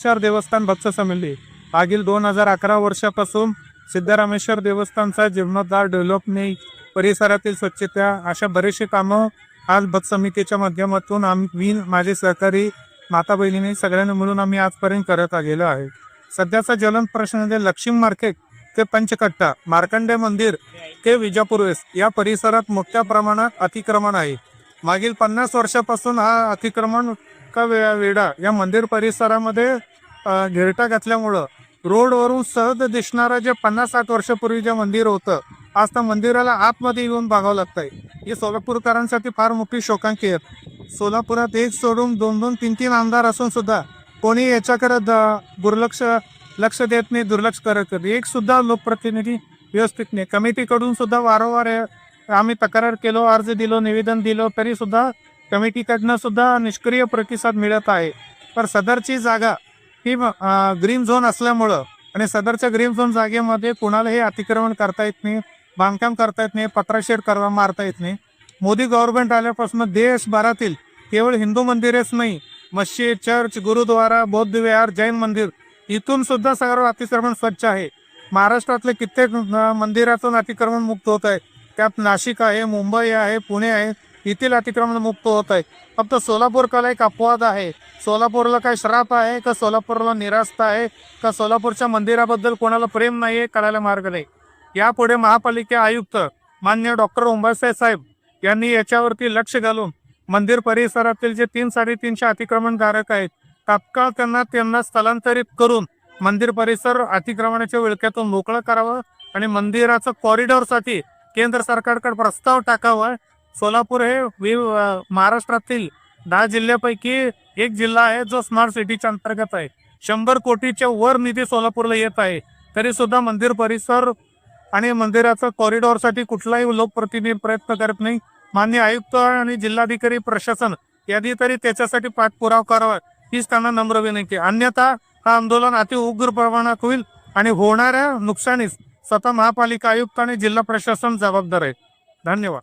सिद्धरामेश्वर देवस्थान भक्त समिती. मागील दोन हजार अकरा वर्षापासून सिद्धरामेश्वर देवस्थानचा जीर्णोद्धार डेव्हलपमेंट परिसरातील स्वच्छता अशा बरेचसे कामं आज भक्त समितीच्या माध्यमातून आम्ही माझे सहकारी माता बहिणीने सगळ्यांनी मिळून आम्ही आजपर्यंत करत आलेलो आहे. सध्याचा ज्वलन प्रश्न म्हणजे लक्ष्मी मार्केट ते पंचकट्टा मार्कंडे मंदिर ते विजापूर वेस्ट या परिसरात मोठ्या प्रमाणात अतिक्रमण आहे. मागील पन्नास वर्षापासून हा अतिक्रमण का वे- वेडा या मंदिर परिसरामध्ये अ, घेरटा घातल्यामुळं रोडवरून सहज दिसणारं जे पन्नास साठ वर्षापूर्वी जे मंदिर होतं आज त्या मंदिराला आतमध्ये येऊन बघावं लागतंय. ही सोलापूरकरांसाठी फार मोठी शोकांकी आहे. सोलापुरात एक सोडून दोन दोन तीन तीन आमदार असून सुद्धा कोणी याच्याकडे द- दुर्लक्ष लक्ष देत नाही दुर्लक्ष करत एक सुद्धा लोकप्रतिनिधी व्यवस्थित नाही. कमिटीकडून सुद्धा वारंवार आम्ही तक्रार केलो अर्ज दिलो निवेदन दिलो तरी सुद्धा कमिटीकडनं सुद्धा निष्क्रिय प्रतिसाद मिळत आहे. तर सदरची जागा ही ग्रीन झोन असल्यामुळं आणि सदरच्या ग्रीन झोन जागेमध्ये कुणालाही अतिक्रमण करता येत नाही बांधकाम करता येत नाही पत्राशेड करवा मारता येत नाही. मोदी गव्हर्नमेंट आल्यापासून देशभरातील केवळ हिंदू मंदिरेच नाही मस्जिद चर्च गुरुद्वारा बौद्ध विहार जैन मंदिर इथून सुद्धा सर्व अतिक्रमण स्वच्छ आहे. महाराष्ट्रातले कित्येक मंदिरातून अतिक्रमण मुक्त होत आहे. त्यात नाशिक आहे मुंबई आहे पुणे आहे येथील अतिक्रमण मुक्त होत आहे. फक्त सोलापूरकाला एक अपवाद आहे. सोलापूरला काय श्राप आहे का सोलापूरला निरास्ता आहे का सोलापूरच्या मंदिराबद्दल कोणाला प्रेम नाही आहे कळायला मार्ग नाही. यापुढे महापालिका आयुक्त मान्य डॉक्टर उंबासाहेब साहेब यांनी याच्यावरती लक्ष घालून मंदिर परिसरातील जे तीन साडेतीनशे अतिक्रमणधारक आहेत तात्काळ त्यांना त्यांना स्थलांतरित करून मंदिर परिसर अतिक्रमणाच्या विळख्यातून मोकळं करावं आणि मंदिराचं कॉरिडॉरसाठी केंद्र सरकारकडे प्रस्ताव टाकावा सोलापूर हे वि महाराष्ट्रातील दहा जिल्ह्यापैकी एक जिल्हा आहे जो स्मार्ट सिटीच्या अंतर्गत आहे. शंभर कोटीच्या वर निधी सोलापूरला येत आहे. तरी सुद्धा मंदिर परिसर आणि मंदिराचं कॉरिडॉरसाठी कुठलाही लोकप्रतिनिधी प्रयत्न करत नाही. मान्य आयुक्त आणि जिल्हाधिकारी प्रशासन यांनी तरी त्याच्यासाठी पाठपुरावा करावा हीच त्यांना नम्र विनंती अन्यथा हा आंदोलन अति उग्र प्रमाणात होईल आणि होणाऱ्या नुकसानीस स्वतः महापालिका आयुक्त आणि जिल्हा प्रशासन जबाबदार आहे. धन्यवाद.